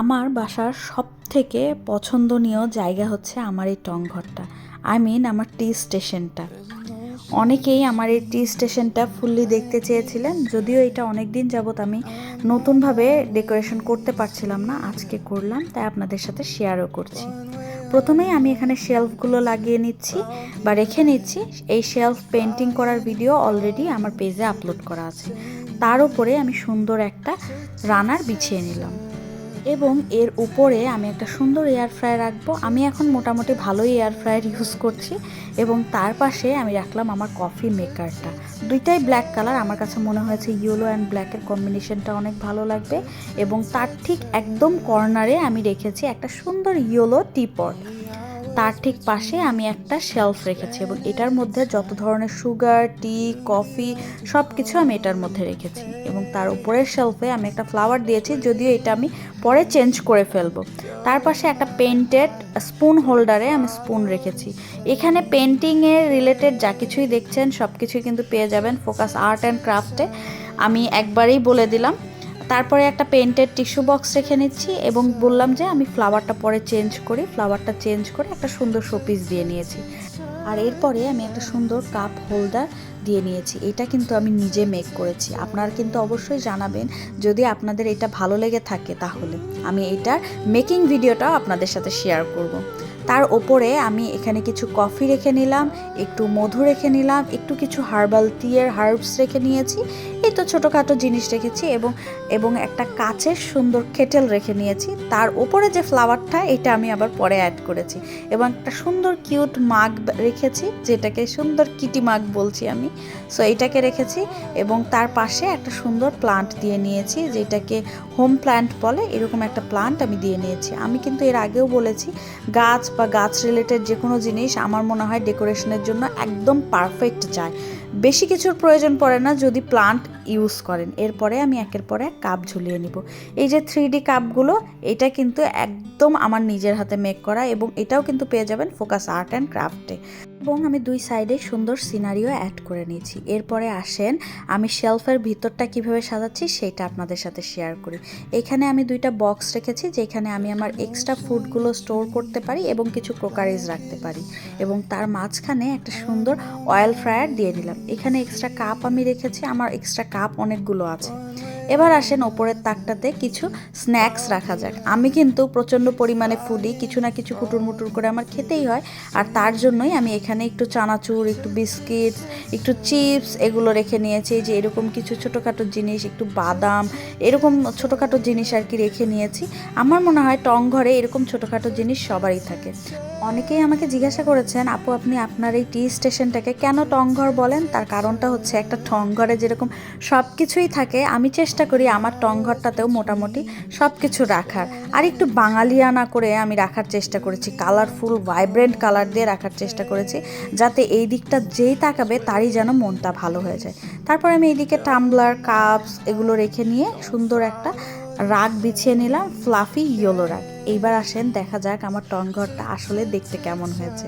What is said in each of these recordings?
আমার বাসার সব থেকে পছন্দনীয় জায়গা হচ্ছে আমার এই টংঘরটা। আই মিন আমার টি স্টেশনটা। অনেকেই আমার এই টি স্টেশনটা ফুললি দেখতে চেয়েছিলেন, যদিও এটা অনেক দিন যাবত আমি নতুনভাবে ডেকোরেশন করতে পারছিলাম না, আজকে করলাম, তাই আপনাদের সাথে শেয়ারও করছি। প্রথমেই আমি এখানে শেলফগুলো লাগিয়ে নিচ্ছি বা রেখে নিচ্ছি। এই শেলফ পেন্টিং করার ভিডিও অলরেডি আমার পেজে আপলোড করা আছে। তার উপরে আমি সুন্দর একটা রানার বিছিয়ে নিলাম। এবং এর উপরে আমি একটা সুন্দর এয়ার ফ্রায়ার রাখব। আমি এখন মোটামুটি ভালোই এয়ার ফ্রায়ার ইউজ করছি এবং তার পাশে আমি রাখলাম আমার কফি মেকারটা দুইটাই ব্ল্যাক কালার আমার কাছে মনে হয়েছে ইয়েলো অ্যান্ড ব্ল্যাকের কম্বিনেশনটা অনেক ভালো লাগবে এবং তার ঠিক একদম কর্নারে আমি রেখেছি একটা সুন্দর ইয়েলো টিপট তার ঠিক পাশে আমি একটা শেলফ রেখেছি এবং এটার মধ্যে যত ধরনের সুগার টি কফি সব কিছু আমি এটার মধ্যে রেখেছি এবং তার উপরের শেলফে আমি একটা ফ্লাওয়ার দিয়েছি, যদিও এটা আমি পরে চেঞ্জ করে ফেলব। তার পাশে একটা পেন্টেড স্পুন হোল্ডারে আমি স্পুন রেখেছি। এখানে পেন্টিংয়ের রিলেটেড যা কিছুই দেখছেন সব কিছুই কিন্তু পেয়ে যাবেন। ফোকাস আর্ট অ্যান্ড ক্রাফটে আমি একবারেই বলে দিলাম তারপরে একটা পেন্টের টিস্যু বক্স রেখে নিচ্ছি এবং বললাম যে আমি ফ্লাওয়ারটা পরে চেঞ্জ করি ফ্লাওয়ারটা চেঞ্জ করে একটা সুন্দর শোপিস দিয়ে নিয়েছি। আর এরপরে আমি একটা সুন্দর কাপ হোল্ডার দিয়ে নিয়েছি। এটা কিন্তু আমি নিজে মেক করেছি। আপনারা কিন্তু অবশ্যই জানাবেন যদি আপনাদের এটা ভালো লেগে থাকে তাহলে। আমি এটার মেকিং ভিডিওটাও আপনাদের সাথে শেয়ার করব। তার ওপরে আমি এখানে কিছু কফি রেখে নিলাম, একটু মধু রেখে নিলাম, একটু কিছু হার্বাল টিয়ের হার্বস রেখে নিয়েছি এই তো ছোটোখাটো জিনিস রেখেছি এবং এবং একটা কাচের সুন্দর কেটেল রেখে নিয়েছি। তার ওপরে যে ফ্লাওয়ারটা, এটা আমি আবার পরে অ্যাড করেছি। এবং একটা সুন্দর কিউট মাগ রেখেছি, যেটাকে সুন্দর কিটি মাগ বলছি আমি। সো এইটাকে রেখেছি এবং তার পাশে একটা সুন্দর প্লান্ট দিয়ে নিয়েছি, যেটাকে হোম প্ল্যান্ট বলে। এরকম একটা প্লান্ট আমি দিয়ে নিয়েছি। আমি কিন্তু এর আগেও বলেছি, গাছ বা গাছ রিলেটেড যে কোনো জিনিস আমার মনে হয় ডেকোরেশনের জন্য একদম পারফেক্ট যায়। বেশি কিছুর প্রয়োজন পড়ে না যদি প্লান্ট ইউজ করেন। এরপরে আমি একের পরে এক কাপ ঝুলিয়ে নিব। এই যে থ্রি ডি কাপগুলো এটা কিন্তু একদম আমার নিজের হাতে মেক করা এবং এটাও কিন্তু পেয়ে যাবেন ফোকাস আর্ট অ্যান্ড ক্রাফটে এবং আমি দুই সাইডে সুন্দর সিনারিও অ্যাড করে নিয়েছি। এরপরে আসেন, আমি শেলফের ভিতরটা কীভাবে সাজাচ্ছি সেটা আপনাদের সাথে শেয়ার করি। এখানে আমি দুইটা বক্স রেখেছি, যেখানে আমি আমার এক্সট্রা ফুডগুলো স্টোর করতে পারি এবং কিছু ক্রোকারিজ রাখতে পারি। এবং তার মাঝখানে একটা সুন্দর অয়েল ফ্রায়ার দিয়ে দিলাম। এখানে এক্সট্রা কাপ আমি রেখেছি আমার এক্সট্রা কাপ অনেকগুলো আছে। এবার আসেন ওপরের তাকটাতে কিছু স্ন্যাক্স রাখা যাক। আমি কিন্তু প্রচণ্ড পরিমাণে ফুডি কিছু না কিছু কুটুর মুটুর করে আমার খেতেই হয়। আর তার জন্যই আমি এখানে একটু চানাচুর, একটু বিস্কিটস, একটু চিপস এগুলো রেখে নিয়েছি। যে এরকম কিছু ছোটোখাটো জিনিস, একটু বাদাম, এরকম ছোটোখাটো জিনিস আর কি রেখে নিয়েছি। আমার মনে হয় টং ঘরে এরকম ছোটোখাটো জিনিস সবারই থাকে। অনেকেই আমাকে জিজ্ঞাসা করেছেন, আপু, আপনি আপনার এই টি স্টেশনটাকে কেন টংঘর বলেন? তার কারণটা হচ্ছে একটা টংঘরে যেরকম সব কিছুই থাকে, আমি চেষ্টা করি আমার টংঘরটাতেও মোটামুটি সব কিছু রাখার। আর একটু বাঙালিয়ানা করে আমি রাখার চেষ্টা করেছি। কালারফুল ভাইব্রেন্ট কালার দিয়ে রাখার চেষ্টা করেছি যাতে এই দিকটা যেই তাকাবে তারই যেন মনটা ভালো হয়ে যায়। তারপর আমি এইদিকে টাম্বলার কাপস এগুলো রেখে নিয়ে সুন্দর একটা রাগ বিছিয়ে নিলাম ফ্লাফি ইয়েলো রাগ। এইবার আসেন, দেখা যাক আমার টংঘরটা আসলে দেখতে কেমন হয়েছে।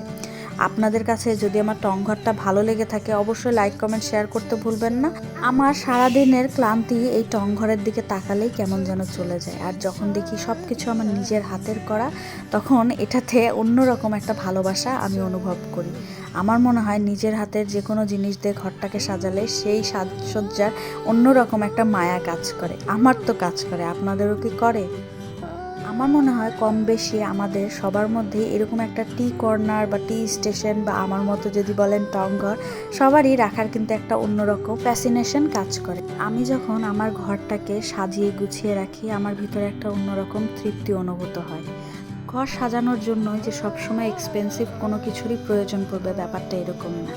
আপনাদের কাছে যদি আমার টংঘরটা ভালো লেগে থাকে, অবশ্যই লাইক কমেন্ট শেয়ার করতে ভুলবেন না। আমার সারাদিনের ক্লান্তি এই টংঘরের দিকে তাকালেই কেমন যেন চলে যায়। আর যখন দেখি সব কিছু আমার নিজের হাতের করা, তখন এটাতে অন্যরকম একটা ভালোবাসা আমি অনুভব করি। আমার মনে হয় নিজের হাতের যে কোনো জিনিস দিয়ে ঘরটাকে সাজালে সেই সাজসজ্জার অন্যরকম একটা মায়া কাজ করে। আমার তো কাজ করে, আপনাদেরও কি করে? আমার মনে হয় কম বেশি আমাদের সবার মধ্যে এরকম একটা টি কর্নার বা টি স্টেশন বা আমার মতো যদি বলেন টংঘর সবারই রাখার কিন্তু একটা অন্যরকম ফ্যাসিনেশন কাজ করে। আমি যখন আমার ঘরটাকে সাজিয়ে গুছিয়ে রাখি, আমার ভিতরে একটা অন্যরকম তৃপ্তি অনুভূত হয়। ঘর সাজানোর জন্য যে সবসময় এক্সপেন্সিভ কোনো কিছুরই প্রয়োজন পড়বে ব্যাপারটা এরকম না।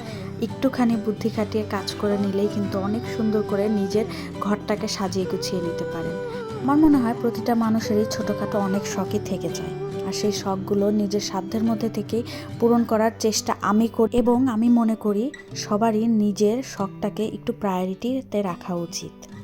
একটুখানি বুদ্ধি খাটিয়ে কাজ করে নিলেই কিন্তু অনেক সুন্দর করে নিজের ঘরটাকে সাজিয়ে গুছিয়ে নিতে পারেন। আমার মনে হয় প্রতিটা মানুষেরই ছোটোখাটো অনেক শখই থেকে যায়। আর সেই শখগুলো নিজের সাধ্যের মধ্যে থেকে পূরণ করার চেষ্টা আমি করি এবং আমি মনে করি সবারই নিজের শখটাকে একটু প্রায়োরিটিতে রাখা উচিত।